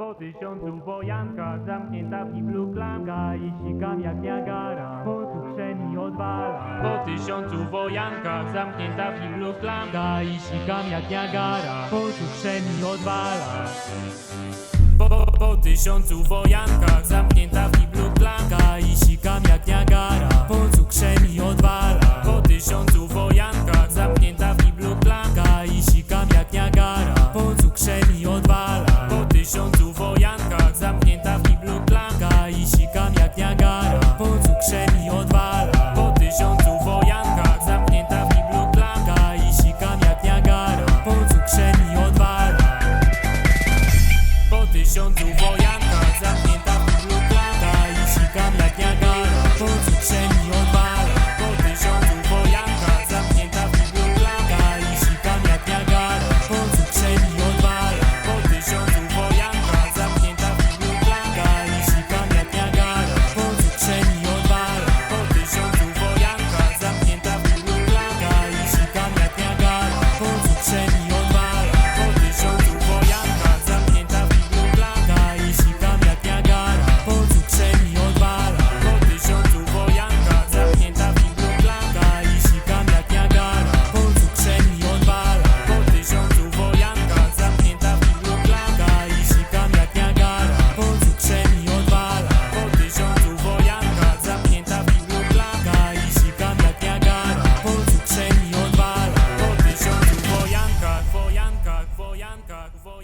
Po tysiącu wojankach zamknięta w kiblu klamka I sikam jak Niagara, po cukrze mi odwala. Po tysiącu wojankach zamknięta w kiblu klamka I sikam jak Niagara, po cukrze mi odwala. Po, po, po tysiącu wojankach zamknięta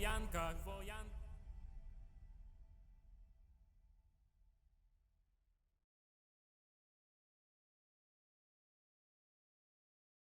стоянка